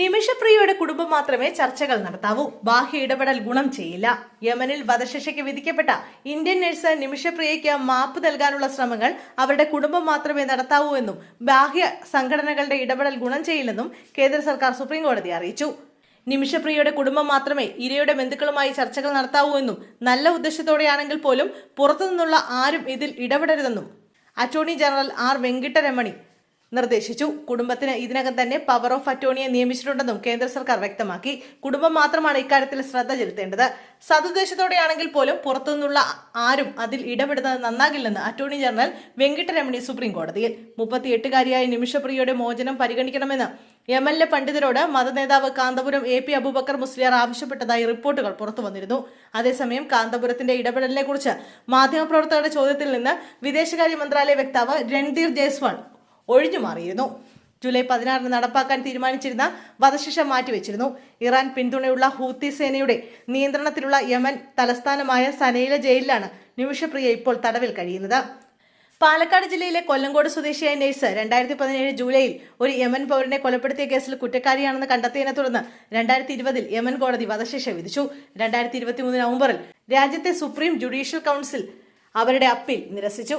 നിമിഷപ്രിയയുടെ കുടുംബം മാത്രമേ ചർച്ചകൾ നടത്താവൂ. ബാഹ്യ ഇടപെടൽ ഗുണം ചെയ്യില്ല. യമനിൽ വധശിക്ഷയ്ക്ക് വിധിക്കപ്പെട്ട ഇന്ത്യൻ നഴ്സ് നിമിഷപ്രിയയ്ക്ക് മാപ്പ് നൽകാനുള്ള ശ്രമങ്ങൾ അവരുടെ കുടുംബം മാത്രമേ നടത്താവൂ എന്നും ബാഹ്യ സംഘടനകളുടെ ഇടപെടൽ ഗുണം ചെയ്യില്ലെന്നും കേന്ദ്ര സർക്കാർ സുപ്രീം കോടതി അറിയിച്ചു. നിമിഷപ്രിയയുടെ കുടുംബം മാത്രമേ ഇരയുടെ ബന്ധുക്കളുമായി ചർച്ചകൾ നടത്താവൂ എന്നും നല്ല ഉദ്ദേശത്തോടെയാണെങ്കിൽ പോലും പുറത്തുനിന്നുള്ള ആരും ഇതിൽ ഇടപെടരുതെന്നും അറ്റോർണി ജനറൽ ആർ വെങ്കിട്ടരമണി നിർദ്ദേശിച്ചു. കുടുംബത്തിന് ഇതിനകം തന്നെ പവർ ഓഫ് അറ്റോണിയെ നിയമിച്ചിട്ടുണ്ടെന്നും കേന്ദ്ര സർക്കാർ വ്യക്തമാക്കി. കുടുംബം മാത്രമാണ് ഇക്കാര്യത്തിൽ ശ്രദ്ധ ചെലുത്തേണ്ടത്. സതുദ്ദേശത്തോടെയാണെങ്കിൽ പോലും പുറത്തുനിന്നുള്ള ആരും അതിൽ ഇടപെടുന്നത് നന്നാകില്ലെന്ന് അറ്റോർണി ജനറൽ വെങ്കിട്ടരമണി സുപ്രീം കോടതിയിൽ മുപ്പത്തിയെട്ടുകാരിയായ നിമിഷപ്രിയയുടെ മോചനം പരിഗണിക്കണമെന്ന് എം എൽ എ പണ്ഡിതരോട് മതനേതാവ് കാന്തപുരം എ പി അബൂബക്കർ മുസ്ലിയാർ ആവശ്യപ്പെട്ടതായി റിപ്പോർട്ടുകൾ പുറത്തു വന്നിരുന്നു അതേസമയം കാന്തപുരത്തിന്റെ ഇടപെടലിനെ കുറിച്ച് മാധ്യമപ്രവർത്തകരുടെ ചോദ്യത്തിൽ നിന്ന് വിദേശകാര്യ മന്ത്രാലയ വക്താവ് രൺധീർ ജയ്സ്വാൾ ഒഴിഞ്ഞു മാറിയിരുന്നു. ജൂലൈ പതിനാറിന് നടപ്പാക്കാൻ തീരുമാനിച്ചിരുന്ന വധശിക്ഷ മാറ്റിവെച്ചിരുന്നു. ഇറാൻ പിന്തുണയുള്ള ഹൂത്തി സേനയുടെ നിയന്ത്രണത്തിലുള്ള യമൻ തലസ്ഥാനമായ സനയിലെ ജയിലിലാണ് നിമിഷപ്രിയ ഇപ്പോൾ തടവിൽ കഴിയുന്നത്. പാലക്കാട് ജില്ലയിലെ കൊല്ലങ്കോട് സ്വദേശിയായ നഴ്സ് രണ്ടായിരത്തി പതിനേഴ് ജൂലൈയിൽ ഒരു യമൻ പൗരനെ കൊലപ്പെടുത്തിയ കേസിൽ കുറ്റക്കാരിയാണെന്ന് കണ്ടെത്തിയതിനെ തുടർന്ന് രണ്ടായിരത്തി ഇരുപതിൽ യമൻ കോടതി വധശിക്ഷ വിധിച്ചു. രണ്ടായിരത്തി ഇരുപത്തി മൂന്ന് നവംബറിൽ രാജ്യത്തെ സുപ്രീം ജുഡീഷ്യൽ കൗൺസിൽ അവരുടെ അപ്പീൽ നിരസിച്ചു.